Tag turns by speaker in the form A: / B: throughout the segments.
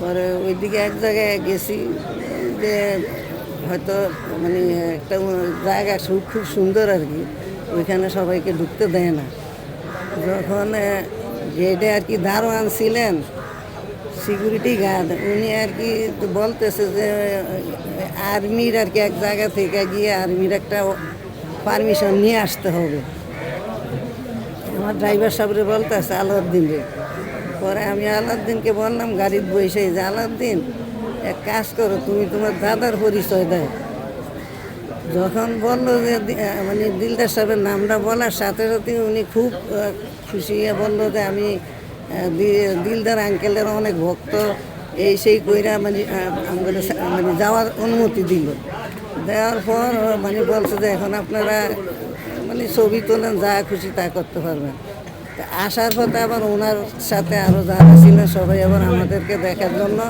A: পরে ওইদিকে এক জায়গায় গেছি যে হয়তো মানে একটা জায়গা খুব সুন্দর আর কি, ওইখানে সবাইকে ঢুকতে দেয় না। যখন গেটে আর কি দারোয়ান ছিলেন, সিকিউরিটি গার্ড, উনি আর কি বলতেছে যে, আর্মির আর কি এক জায়গা থেকে গিয়ে আর্মির একটা পারমিশন নিয়ে আসতে হবে। আমার ড্রাইভার সাহেবরে বলতেছে আলাউদ্দিন রে। পরে আমি আলাউদ্দিনকে বললাম, গাড়ির বসে যে আলাউদ্দিন এক কাজ করো, তুমি তোমার দাদার পরিচয় দাও। যখন বলল যে মানে দিলদার সাহেবের নামটা বলার সাথে সাথে উনি খুব খুশি হয়ে বলল যে, আমি দিলদার আঙ্কেলের অনেক ভক্ত, এই সেই কইরা মানে মানে যাওয়ার অনুমতি দিল। দেওয়ার পর মানে বলছে যে, এখন আপনারা মানে ছবি তোলেন, যা খুশি তা করতে পারবেন। আসার পথে আবার ওনার সাথে আরও যারা ছিলেন সবাই আবার আমাদেরকে দেখার জন্য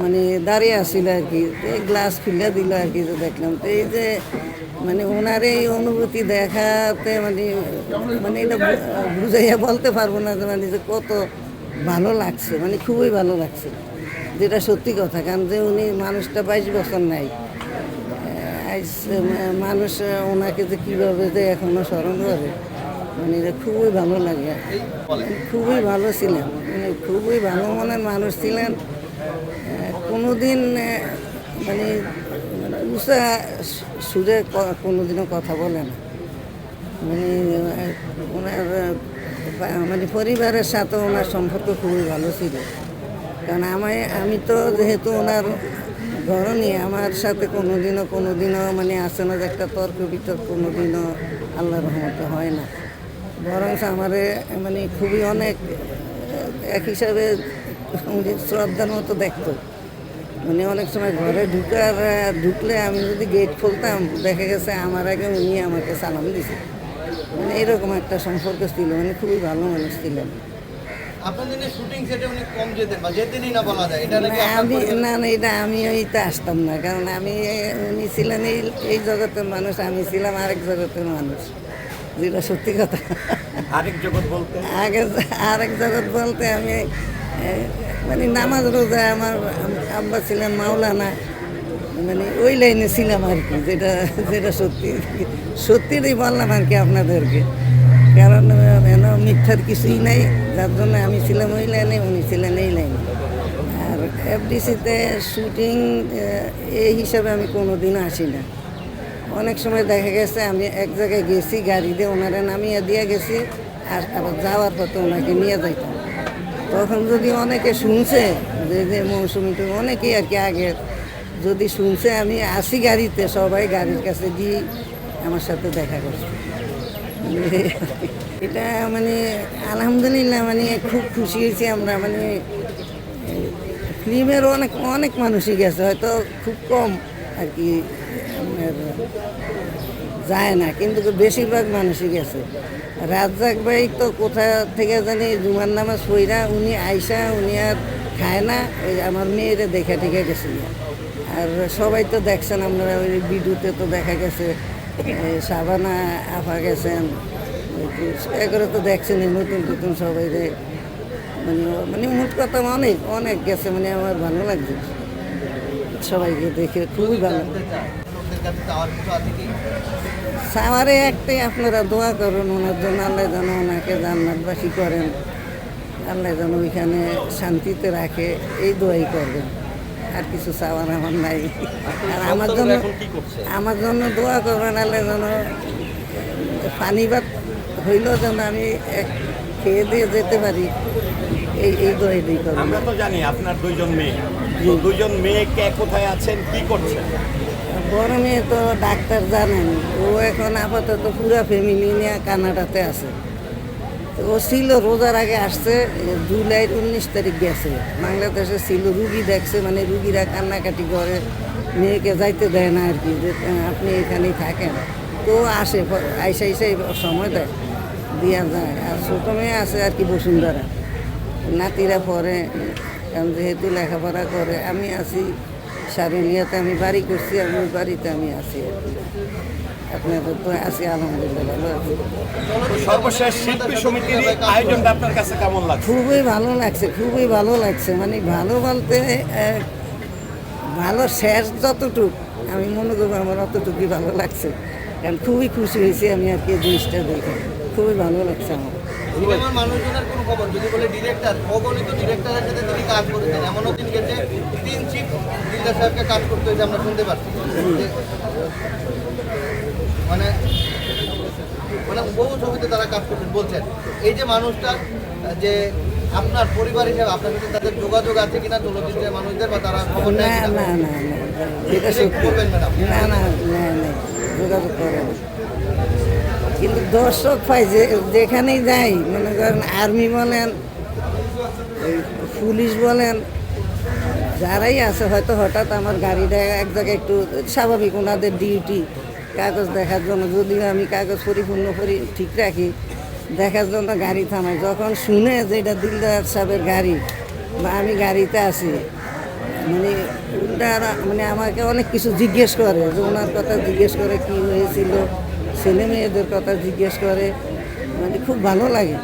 A: মানে দাঁড়িয়ে আসছিল আর কি। এই গ্লাস খুলে দিল আর কি যে দেখলাম। তো এই যে মানে ওনার এই অনুভূতি দেখাতে মানে মানে এটা বুঝাইয়া বলতে পারব না যে মানে যে কত ভালো লাগছে মানে খুবই ভালো লাগছে। যেটা সত্যি কথা, কারণ যে উনি মানুষটা বাইশ বছর নাই মানুষ ওনাকে যে কীভাবে যে এখনও স্মরণ করে মানে খুবই ভালো লাগে। খুবই ভালো ছিলেন। মানে খুবই ভালো মনের মানুষ ছিলেন। কোনো দিন মানে উষা সুরে কোনোদিনও কথা বলে না। মানে ওনার মানে পরিবারের সাথে ওনার সম্পর্ক খুবই ভালো ছিল। কারণ আমায়, আমি তো যেহেতু ওনার ঘরণী আমার সাথে কোনোদিনও কোনোদিনও মানে আসে না একটা তর্ক বিতর্ক কোনোদিনও আল্লাহ রহমতে হয় না। বরং আমারে মানে খুবই অনেক এক হিসাবে উনি শ্রদ্ধার মতো দেখতো। মানে অনেক সময় ঘরে ঢুকার ঢুকলে আমি যদি গেট খুলতাম দেখা গেছে আমার আগে উনি আমাকে সালাম দিছে। মানে এরকম একটা সম্পর্ক ছিল মানে খুবই ভালো মানুষ ছিলেন।
B: উনি
A: আমি না না এটা আমি ওইতে আসতাম না কারণ আমি উনি ছিলেন এই এই জগতের মানুষ আমি ছিলাম আরেক জগতের মানুষ। যেটা সত্যি কথা।
C: আরেক জগৎ বলতে?
A: আগে আরেক জগৎ বলতে আমি মানে নামাজ রোজা আমার আব্বা ছিলেন মাওলানা মানে ওই লাইনে ছিলাম আর কি যেটা যেটা সত্যি সত্যিটাই বললাম আর কি আপনাদেরকে। কারণ যেন মিথ্যার কিছুই নাই যার জন্য আমি ছিলাম ওই লাইনে উনি ছিলেন এই লাইনে। আর এফডিসিতে শুটিং এই হিসাবে আমি কোনো দিন আসি না অনেক সময় দেখা গেছে আমি এক জায়গায় গেছি, গাড়ি দিয়ে ওনারা নামিয়ে দিয়ে গেছি, আর আবার যাওয়ার পথে ওনাকে নিয়ে যাইতাম। তখন যদি অনেকে শুনছে যে যে মৌসুমি টু অনেকেই আর কি আগে যদি শুনছে আমি আসি গাড়িতে, সবাই গাড়ির কাছে গিয়ে আমার সাথে দেখা করছে। এটা মানে আলহামদুলিল্লাহ মানে খুব খুশি হয়েছি আমরা মানে ফিল্মের অনেক অনেক মানুষই গেছে, হয়তো খুব কম আর কি। যায় না, কিন্তু বেশিরভাগ মানুষই গেছে। রাজ্জাক ভাই তো কোথা থেকে জানি জুমার নামাজ পইরা উনি আইসা, উনি আর খায় না ওই আমার মেয়েরে দেখে টেকে গেছিল। আর সবাই তো দেখছেন আপনারা, ওই ভিডিওতে তো দেখা গেছে সাবানা আফা গেছেন, এগুলো তো দেখছেন নতুন নতুন সবাই মানে মানে মোট কথা অনেক অনেক গেছে মানে আমার ভালো লাগছে। সবাইকে দেখে খুবই ভালো।
B: কাছে চাওয়ার কিছু আছে কি?
A: সামারে একটাই আপনারা দোয়া করুন ওনার জন্য আল্লাহ যেন ওনাকে জান্নাতবাসী করেন। আল্লাহ যেন ওইখানে শান্তিতে রাখে এই দোয়াই করবেন। আর কিছু চাওয়ার আমার নাই। আর আমার জন্য আমার জন্য দোয়া করবেন আল্লাহ যেন পানি ভাত হইলেও যেন আমি এক খেয়ে দিয়ে যেতে পারি। এই এই দোয়াই দিই করবেন।
C: আমরা তো জানি আপনার দুইজন মেয়ে। দুইজন মেয়ে কে কোথায় আছেন কি করছেন?
A: মেয়ে তো ডাক্তার জানেন, ও এখন আপাতত পুরো ফ্যামিলি নিয়ে কানাডাতে আছে। ও ছিল, রোজার আগে আসছে জুলাইয়ের উনিশ তারিখ গেছে। বাংলাদেশে ছিল, রুগী দেখছে মানে রুগীরা কান্নাকাটি করে, মেয়েকে যাইতে দেয় না আর কি, যে আপনি এখানেই থাকেন। তো আসে আইসা আইসা সময় দেয়, দিয়া যায়। আর ছোটো মেয়ে আছে আর কি বসুন্ধরা। নাতিরা কারণ যেহেতু লেখাপড়া করে, আমি আছি সারুলিয়াতে আমি বাড়ি করছি আমি ওই বাড়িতে আমি আছি আর কি। আপনাদের তো আছি আলহামদুলিল্লাহ ভালো আছি।
C: সর্বশেষ শিল্পী সমিতির আয়োজনটা আপনার কাছে কেমন লাগছে?
A: খুবই ভালো লাগছে খুবই ভালো লাগছে। মানে ভালো বলতে ভালো শেষ যতটুক আমি মনে করব আমার অতটুকুই ভালো লাগছে। কারণ খুবই খুশি হয়েছি আমি আর কি জিনিসটা দেখে। খুবই ভালো লাগছে আমার।
B: সিনেমার মানুষজনের কোনো খবর? যদি বলে ডিরেক্টর অগণিত ডিরেক্টরের সাথে তিনি কাজ করেছেন এমনও দিন গেছে তিন চিফ দিলদার সাহেবকে কাজ করতে হয়েছে আমরা শুনতে পাচ্ছি। মানে মানে বহু ছবিতে তারা কাজ করছেন বলছেন। এই যে মানুষটা যে আপনার পরিবার হিসেবে আপনার সাথে তাদের যোগাযোগ আছে কিনা চলচ্চিত্রের মানুষদের বা তারা খবর
A: না
B: নেয়
A: না না না এটা সত্যি। না না না না যোগাযোগ করে না কিন্তু দর্শক পাই যে, যেখানেই যাই, মনে করেন আর্মি বলেন পুলিশ বলেন, যারাই আছে, হয়তো হঠাৎ আমার গাড়িটা এক জায়গায় একটু স্বাভাবিক, ওনাদের ডিউটি, কাগজ দেখার জন্য, যদিও আমি কাগজ পরিপূর্ণ করি, ঠিক রাখি, দেখার জন্য গাড়ি থামাই। যখন শুনে যে এটা দিলদার সাহেবের গাড়ি, বা আমি গাড়িতে আছি মানে উল্টারা মানে আমাকে অনেক কিছু জিজ্ঞেস করে, যে ওনার কথা জিজ্ঞেস করে কি হয়েছিল ছেলে মেয়েদের কথা জিজ্ঞেস করে মানে খুব ভালো লাগে।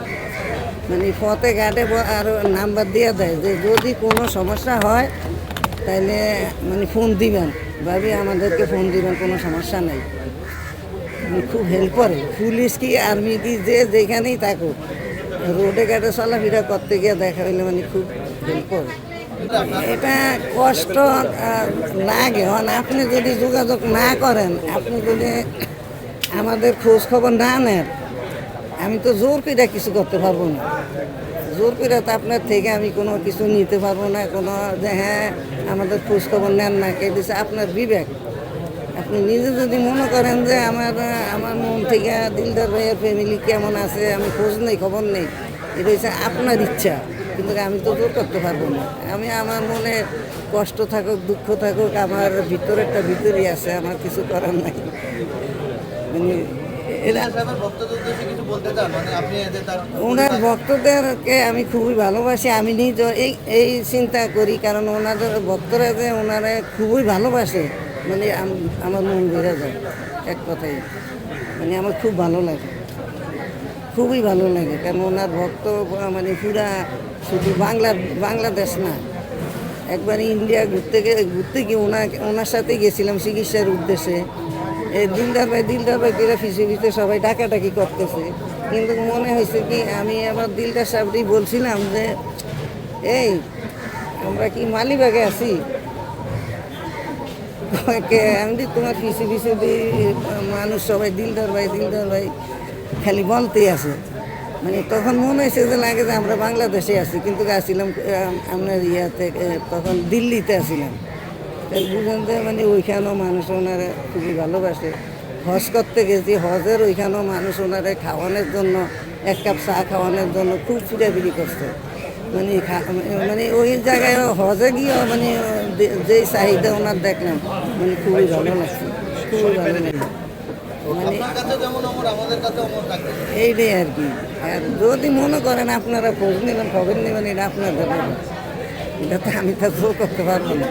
A: মানে পথে ঘাটে ব- আরও নাম্বার দিয়ে দেয় যে যদি কোনো সমস্যা হয় তাহলে মানে ফোন দিবেন। ভাবি, আমাদেরকে ফোন দিবেন, কোনো সমস্যা নেই। খুব হেল্প করে পুলিশ কি আর্মি কি, যে যেখানেই থাকুক, রোডে ঘাটে চলাফেরা করতে গিয়ে দেখা হইলে মানে খুব হেল্প করে এটা কষ্ট লাগে। আপনি যদি যোগাযোগ না করেন, আপনি যদি আমাদের খোঁজ খবর না নেন। আমি তো জোর করে কিছু করতে পারব না। জোর করে তো আপনার থেকে আমি কোনো কিছু নিতে পারব না, কোনো যে হ্যাঁ আমাদের খোঁজ খবর নেন না, কে দিচ্ছে আপনার বিবেক। আপনি নিজে যদি মনে করেন যে আমার আমার মন থেকে দিলদার ভাইয়ের ফ্যামিলি কেমন আছে, আমি খোঁজ নেই, খবর নেই, এটা হচ্ছে আপনার ইচ্ছা। কিন্তু আমি তো জোর করতে পারব না। আমি, আমার মনে কষ্ট থাকুক, দুঃখ থাকুক, আমার ভিতরেরটা ভিতরেই আছে, আমার কিছু করার নাই। ওনার ভক্তদেরকে আমি খুবই ভালোবাসি। আমি নিজে এই এই চিন্তা করি কারণ ওনাদের ভক্তরা যে ওনারা খুবই ভালোবাসে। মানে আমার মন বেড়ে যায় এক কথাই মানে আমার খুব ভালো লাগে। খুবই ভালো লাগে। কারণ ওনার ভক্ত মানে পুরা শুধু বাংলার বাংলাদেশ না। একবার ইন্ডিয়া ঘুরতে গিয়ে ঘুরতে গিয়ে ওনার ওনার সাথে গেছিলাম চিকিৎসার উদ্দেশ্যে। দিলদার ভাই দিলদার ভাই করে ফিসে ফিসে সবাই ডাকাডাকি করতেছে। কিন্তু মনে হয়েছে কি, আমি আবার দিলদার সাহেবই বলছিলাম যে, এই, আমরা কি মালিবাগে আছি? আমি তোমার পিছিয়ে পিছিয়ে মানুষ সবাই দিলদার ভাই দিলদার ভাই খালি বলতেই আছে। মানে তখন মনে হয়েছে যে, লাগে যে আমরা বাংলাদেশে আছি। কিন্তু আসছিলাম আপনার ইয়াতে তখন দিল্লিতে আসছিলাম যে মানে ওইখানেও মানুষ ওনারা খুবই ভালোবাসে। হজ করতে গেছি, হজের ওইখানেও মানুষ ওনারা খাওয়ানোর জন্য, এক কাপ চা খাওয়ানোর জন্য খুব ফিরাফিরি করছে। মানে মানে ওই জায়গায় হজে গিয়েও মানে যে- চাহিদা ওনার দেখলাম মানে খুবই ভালো লাগছে, খুবই ভালো লাগছে। মানে
B: আপনার
A: এইটাই আর কি। আর যদি মনে করেন আপনারা খোঁজ নেবেন খবর নেবেন এটা ব্যাপার। এটা তো আমি তো করতে পারব না।